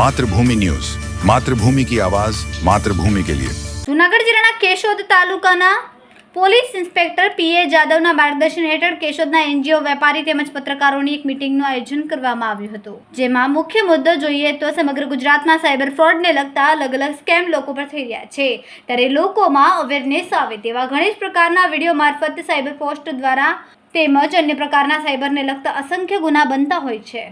Mathrubhumi news. Mathrubhumi કી આવાજ, માતૃભૂમિ કે લિયે. જૂનાગઢ જિલ્લાના કેશોદ તાલુકાના પોલીસ ઇન્સ્પેક્ટર પીએ જાદવના માર્ગદર્શન હેઠળ કેશોદના એનજીઓ વેપારી તેમજ પત્રકારોની એક મિટિંગનું આયોજન કરવામાં આવ્યું હતું. જેમાં મુખ્ય મુદ્દો જોઈએ તો સમગ્ર ગુજરાતમાં સાયબર ફ્રોડને લગતા અલગ અલગ સ્કેમ લોકો પર થઈ રહ્યા છે. ત્યારે લોકોમાં અવેરનેસ આવે તેવા ઘણી જ પ્રકારના વીડિયો મારફત સાયબર પોસ્ટ દ્વારા તેમજ અન્ય પ્રકારના સાયબરને લગતા અસંખ્ય ગુના બનતા હોય છે.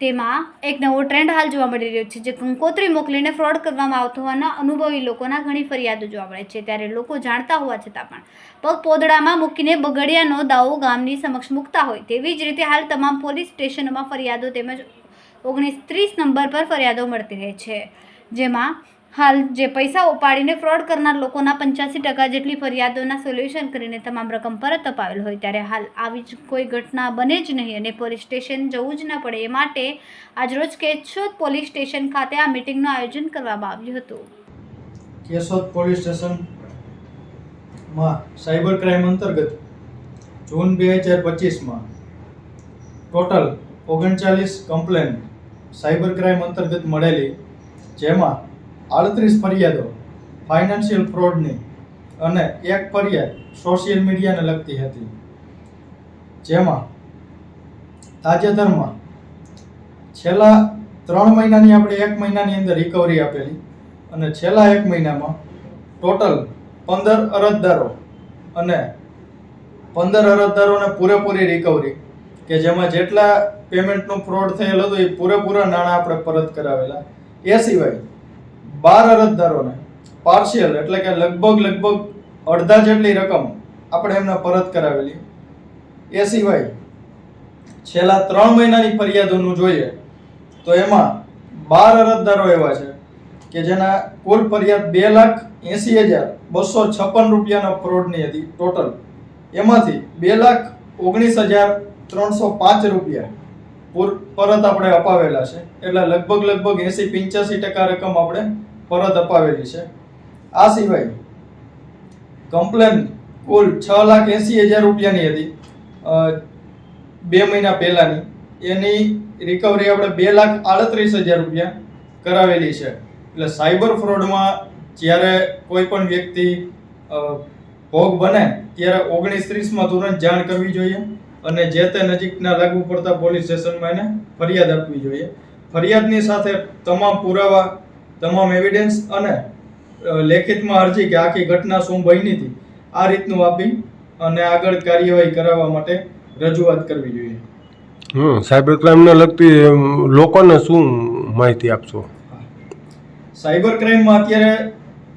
તેમાં એક નવો ટ્રેન્ડ હાલ જોવા મળી રહ્યો છે, જે કંકોત્રી મોકલીને ફ્રોડ કરવામાં આવતો હોવાના અનુભવી લોકોના ઘણી ફરિયાદો જોવા મળે છે. ત્યારે લોકો જાણતા હોવા છતાં પણ પગ પોદડામાં મૂકીને બગડિયાનો દાવો ગામની સમક્ષ મૂકતા હોય તેવી જ રીતે હાલ તમામ પોલીસ સ્ટેશનોમાં ફરિયાદો તેમજ ઓગણીસ ત્રીસ નંબર પર ફરિયાદો મળતી રહે છે. જેમાં હાલ જે પૈસા ઉપાડીને ફ્રોડ કરનાર લોકોના પંચ્યાસી ટકા જેટલી ફરિયાદોના સોલ્યુશન કરીને તમામ રકમ પરત અપાવેલ હોય ત્યારે હાલ આવી જ કોઈ ઘટના બને જ નહીં અને પોલીસ સ્ટેશન જવું જ ન પડે. એ માટે આજરોજ કેશોદ પોલીસ સ્ટેશન ખાતે આ મિટિંગનું આયોજન કરવામાં આવ્યું હતું. કેશોદ પોલીસ સ્ટેશનમાં સાયબર ક્રાઇમ અંતર્ગત જૂન બે હજાર પચીસમાં ટોટલ ઓગણચાલીસ કમ્પ્લેન સાયબર ક્રાઇમ અંતર્ગત મળેલી, જેમાં આડત્રીસ ફરિયાદો ફાઇનાન્શિયલ ફ્રોડની અને એક ફરિયાદ સોશિયલ મીડિયાને લગતી હતી. જેમાં તાજેતરમાં છેલ્લા ત્રણ મહિનાની આપણે એક મહિનાની અંદર રિકવરી આપેલી અને છેલ્લા એક મહિનામાં ટોટલ પંદર અરજદારો અને પંદર અરજદારોને પૂરેપૂરી રિકવરી કે જેમાં જેટલા પેમેન્ટનું ફ્રોડ થયેલ હતું એ પૂરેપૂરા નાણાં આપણે પરત કરાવેલા. એ સિવાય બાર અરજદારોને પાર્શિયલ એટલે કે લગભગ લગભગ અડધા જેટલી રકમ આપણે એમને પરત કરાવેલી. એ સિવાય છેલ્લા ત્રણ મહિનાની ફરિયાદોનું જોઈએ. તો એમાં બાર અરજદારો એવા છે કે જેના કુલ ફરિયાદ બે લાખ એંસી હજાર બસો છપ્પન રૂપિયાના ફ્રોડની હતી ટોટલ. એમાંથી બે લાખ ઓગણીસ હજાર ત્રણસો પાંચ રૂપિયા પરત આપણે અપાવેલા છે. એટલે લગભગ લગભગ એંસી પંચ્યાસી ટકા રકમ આપણે પરત અપાવેલી છે. આ સિવાય કમ્પ્લેન કુલ છ લાખ એંસી હજાર રૂપિયાની હતી. બે મહિના પહેલાની. એની રિકવરી આપણે બે લાખ આડત્રીસ હજાર રૂપિયા કરાવેલી છે. એટલે સાયબર ફ્રોડમાં જ્યારે કોઈ પણ વ્યક્તિ ભોગ બને ત્યારે ઓગણીસ ત્રીસમાં તુરંત જાણ કરવી જોઈએ અને જે તે નજીકના લાગુ પડતા પોલીસ સ્ટેશનમાં એને ફરિયાદ આપવી જોઈએ. ફરિયાદની સાથે તમામ પુરાવા તમામ એવિડન્સ અને લેખિતમાં અરજી કે આખી ઘટના શું બની હતી આ રીતનું આપી અને આગળ કાર્યવાહી કરાવવા માટે રજૂઆત કરવી જોઈએ. હમ સાયબર ક્રાઇમને લગતી લોકોને શું માહિતી આપશો? સાયબર ક્રાઇમમાં અત્યારે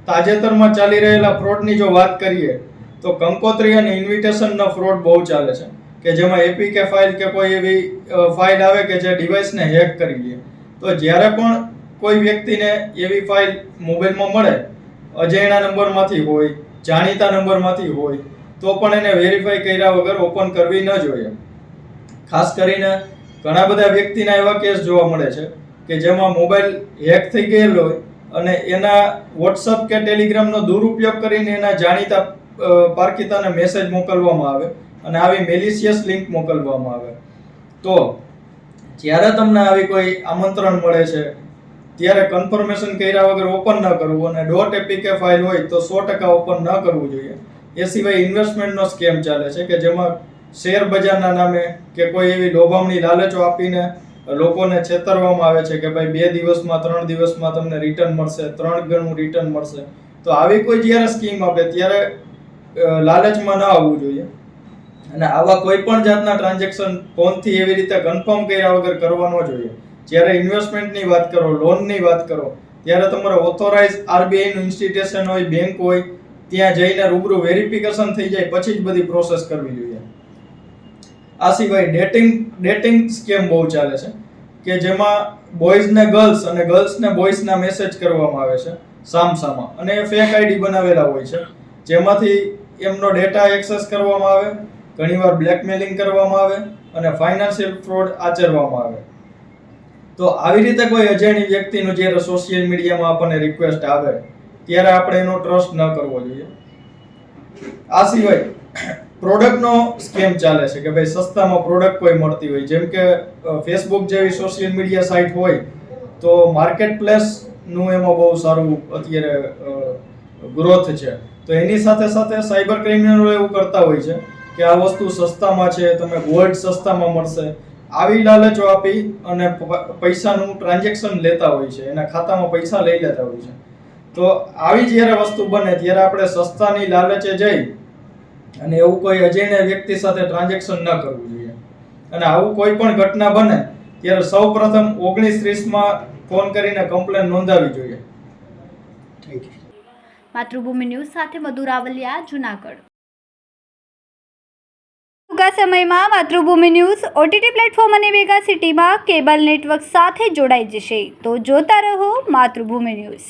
તાજેતરમાં ચાલી રહેલા ફ્રોડની જો વાત કરીએ, તો કંકોત્રી અને ઇન્વિટેશનનો ફ્રોડ બહુ ચાલે છે, કે જેમાં એપીકે ફાઇલ કે કોઈ એવી ફાઇલ આવે કે જે ડિવાઇસને હેક કરી લે તો જ્યારે પણ કોઈ વ્યક્તિને એવી ફાઇલ મોબાઈલમાં મળે, અજાણ્યા નંબરમાંથી હોય, જાણીતા નંબરમાંથી હોય, તો પણ એને વેરીફાઈ કર્યા વગર ઓપન કરવી ન જોઈએ. ખાસ કરીને ઘણા બધા વ્યક્તિના એવા કેસ જોવા મળે છે, કે જેમાં મોબાઈલ હેક થઈ ગયેલો હોય અને એના વોટ્સઅપ કે ટેલિગ્રામનો દુરુપયોગ કરીને એના જાણીતા અ, મેસેજ મોકલવામાં આવે અને આવી મેલિશિયસ લિંક મોકલવામાં આવે. તો જ્યારે તમને આવી કોઈ આમંત્રણ મળે છે ત્યારે કન્ફર્મેશન કર્યા વગર ઓપન ન કરવું અને ડોટ એપીકે ફાઇલ હોય તો સો ટકા ઓપન ન કરવું જોઈએ. એ સિવાય ઇન્વેસ્ટમેન્ટનો સ્કેમ ચાલે છે કે જેમાં શેર બજારના નામે કે કોઈ એવી લોભામણી લાલચો આપીને લોકોને છેતરવામાં આવે છે કે ભાઈ બે દિવસમાં, ત્રણ દિવસમાં તમને રિટર્ન મળશે, ત્રણ ગણું રિટર્ન મળશે. તો આવી કોઈ જ્યારે સ્કીમ આપે, ત્યારે લાલચમાં ન આવવું જોઈએ. અને આવા કોઈ પણ જાતના ટ્રાન્ઝેક્શન ફોનથી એવી રીતે કન્ફર્મ કર્યા વગર કરવા ન જોઈએ. જ્યારે ઇન્વેસ્ટમેન્ટની વાત કરો લોનની વાત કરો, ત્યારે તમારે ઓથોરાઇઝ આરબીઆઈનું ઇન્સ્ટિટ્યુશન હોય બેંક હોય, ત્યાં જઈને રૂબરૂ વેરિફિકેશન થઈ જાય, પછી જ બધી પ્રોસેસ કરવી જોઈએ. આ સિવાય ડેટિંગ ડેટિંગ સ્કેમ બહુ ચાલે છે. કે જેમાં બોયઝ ને ગર્લ્સ અને ગર્લ્સ ને બોયઝના મેસેજ કરવામાં આવે છે, સામસામા. અને ફેક આઈડી બનાવેલા હોય છે, જેમાંથી એમનો ડેટા એક્સેસ કરવામાં આવે, ઘણીવાર બ્લેકમેલિંગ કરવામાં આવે અને ફાઇનાન્શિયલ ફ્રોડ આચરવામાં આવે. તો આવી રીતે કોઈ અજાણી વ્યક્તિનું જ્યારે સોશિયલ મીડિયામાં આપણને રિક્વેસ્ટ આવે, ત્યારે આપણે એનો ટ્રસ્ટ ન કરવો જોઈએ. આ સિવાય પ્રોડક્ટનો સ્કેમ ચાલે છે કે ભાઈ સસ્તામાં પ્રોડક્ટ કોઈ મળતી હોય. જેમ કે ફેસબુક જેવી સોશિયલ મીડિયા સાઇટ હોય, તો માર્કેટ પ્લેસનું એમાં બહુ સારું અત્યારે ગ્રોથ છે. તો એની સાથે સાથે સાયબર ક્રિમિનલો એવું કરતા હોય છે કે આ વસ્તુ સસ્તામાં છે તમે ગોલ્ડ સસ્તામાં મળશે. આવી લાલચો આપી અને પૈસાનું ટ્રાન્ઝેક્શન લેતા હોય છે, એના ખાતામાં પૈસા લઈ લેતા હોય છે. તો આવી જ્યારે વસ્તુ બને, ત્યારે આપણે સસ્તાની લાલચે જઈ અને એવું કોઈ અજાણ્યા વ્યક્તિ સાથે ટ્રાન્ઝેક્શન ન કરવું જોઈએ. અને આવું કોઈ પણ ઘટના બને, ત્યારે સૌ પ્રથમ ઓગણીસ ત્રીસમાં ફોન કરીને કમ્પ્લેન નોંધાવી જોઈએ. માતૃભૂમિ ન્યૂઝ સાથે મધુ રાવલિયા, જુનાગઢ. ટૂંકા સમયમાં માતૃભૂમિ ન્યૂઝ ઓટીટી પ્લેટફોર્મ અને મેગા સિટીમાં કેબલ નેટવર્ક સાથે જોડાઈ જશે. તો જોતા રહો માતૃભૂમિ ન્યૂઝ.